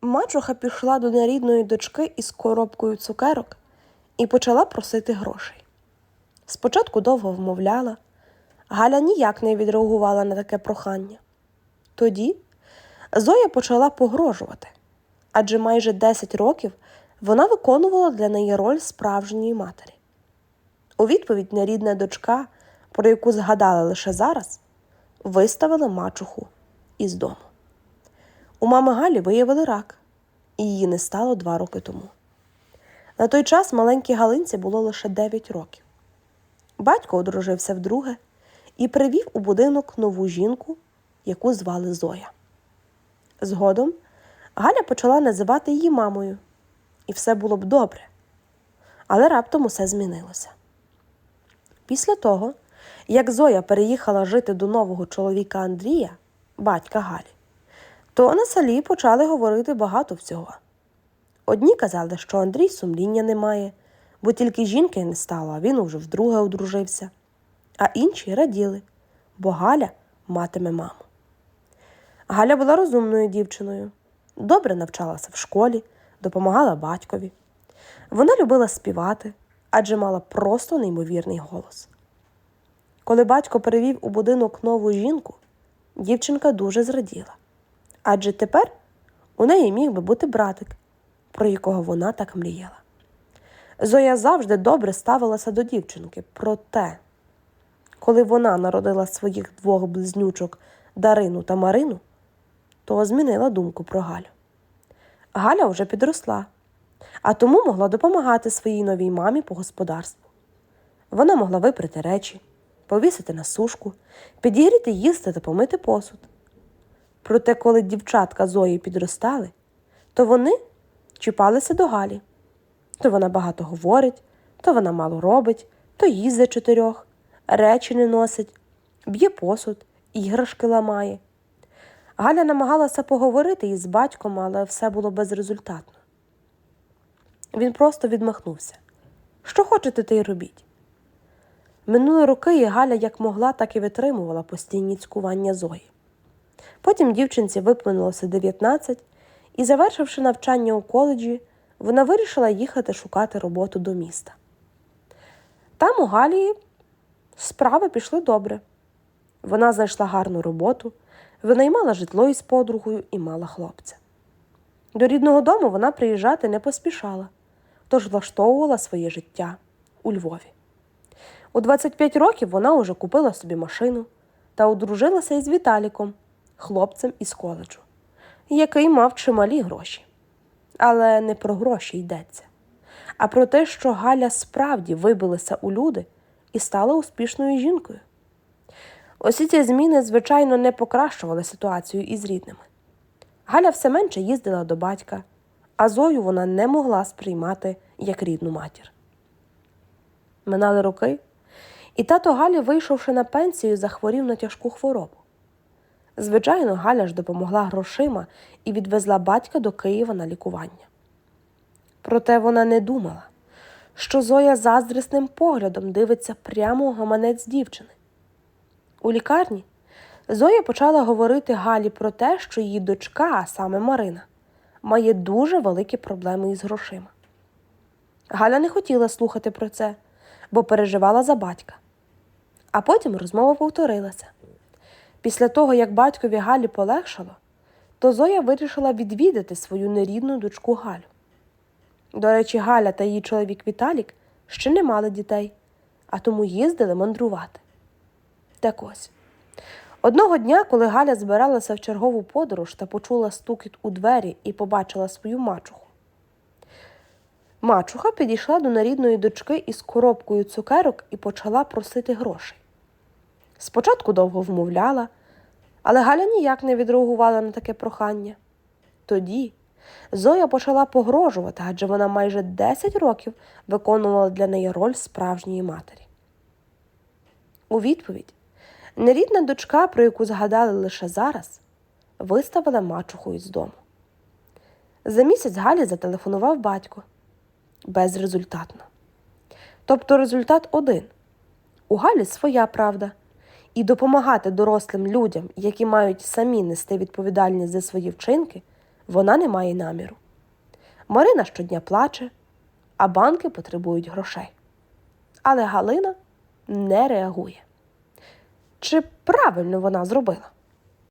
Мачуха пішла до нерідної дочки із коробкою цукерок і почала просити грошей. Спочатку довго вмовляла, Галя ніяк не відреагувала на таке прохання. Тоді Зоя почала погрожувати, адже майже 10 років вона виконувала для неї роль справжньої матері. У відповідь нерідна дочка, про яку згадали лише зараз, виставила мачуху із дому. У мами Галі виявили рак, і її не стало два роки тому. На той час маленькій Галинці було лише 9 років. Батько одружився вдруге і привів у будинок нову жінку, яку звали Зоя. Згодом Галя почала називати її мамою, і все було б добре. Але раптом усе змінилося. Після того, як Зоя переїхала жити до нового чоловіка Андрія, батька Галі, то на селі почали говорити багато всього. Одні казали, що Андрій сумління не має, бо тільки жінки не стало, а він уже вдруге одружився. А інші раділи, бо Галя матиме маму. Галя була розумною дівчиною, добре навчалася в школі, допомагала батькові. Вона любила співати, адже мала просто неймовірний голос. Коли батько перевів у будинок нову жінку, дівчинка дуже зраділа. Адже тепер у неї міг би бути братик, про якого вона так мріяла. Зоя завжди добре ставилася до дівчинки, проте, коли вона народила своїх двох близнючок Дарину та Марину, то змінила думку про Галю. Галя вже підросла, а тому могла допомагати своїй новій мамі по господарству. Вона могла випрати речі, повісити на сушку, підігріти їсти та помити посуд. Проте, коли дівчатка Зої підростали, то вони чіпалися до Галі. То вона багато говорить, то вона мало робить, то їсть за чотирьох, речі не носить, б'є посуд, іграшки ламає. Галя намагалася поговорити із батьком, але все було безрезультатно. Він просто відмахнувся. Що хочете, те й робіть. Минули роки і Галя як могла, так і витримувала постійні цькування Зої. Потім дівчинці виплинулося 19, і, завершивши навчання у коледжі, вона вирішила їхати шукати роботу до міста. Там у Галі справи пішли добре. Вона знайшла гарну роботу, винаймала житло із подругою і мала хлопця. До рідного дому вона приїжджати не поспішала, тож влаштовувала своє життя у Львові. У 25 років вона уже купила собі машину та одружилася із Віталіком, хлопцем із коледжу, який мав чималі гроші. Але не про гроші йдеться, а про те, що Галя справді вибилася у люди і стала успішною жінкою. Усі ці зміни, звичайно, не покращували ситуацію із рідними. Галя все менше їздила до батька, а Зою вона не могла сприймати як рідну матір. Минали роки, і тато Галі, вийшовши на пенсію, захворів на тяжку хворобу. Звичайно, Галя ж допомогла грошима і відвезла батька до Києва на лікування. Проте вона не думала, що Зоя заздрісним поглядом дивиться прямо у гаманець дівчини. У лікарні Зоя почала говорити Галі про те, що її дочка, а саме Марина, має дуже великі проблеми із грошима. Галя не хотіла слухати про це, бо переживала за батька. А потім розмова повторилася. Після того, як батькові Галі полегшало, то Зоя вирішила відвідати свою нерідну дочку Галю. До речі, Галя та її чоловік Віталік ще не мали дітей, а тому їздили мандрувати. Так ось. Одного дня, коли Галя збиралася в чергову подорож та почула стукіт у двері і побачила свою мачуху. Мачуха підійшла до нарідної дочки із коробкою цукерок і почала просити грошей. Спочатку довго вмовляла, але Галя ніяк не відреагувала на таке прохання. Тоді Зоя почала погрожувати, адже вона майже 10 років виконувала для неї роль справжньої матері. У відповідь нерідна дочка, про яку згадали лише зараз, виставила мачуху із дому. За місяць Галі зателефонував батько безрезультатно. Тобто результат один у Галі своя правда, і допомагати дорослим людям, які мають самі нести відповідальність за свої вчинки, вона не має наміру. Марина щодня плаче, а банки потребують грошей. Але Галина не реагує. Чи правильно вона зробила?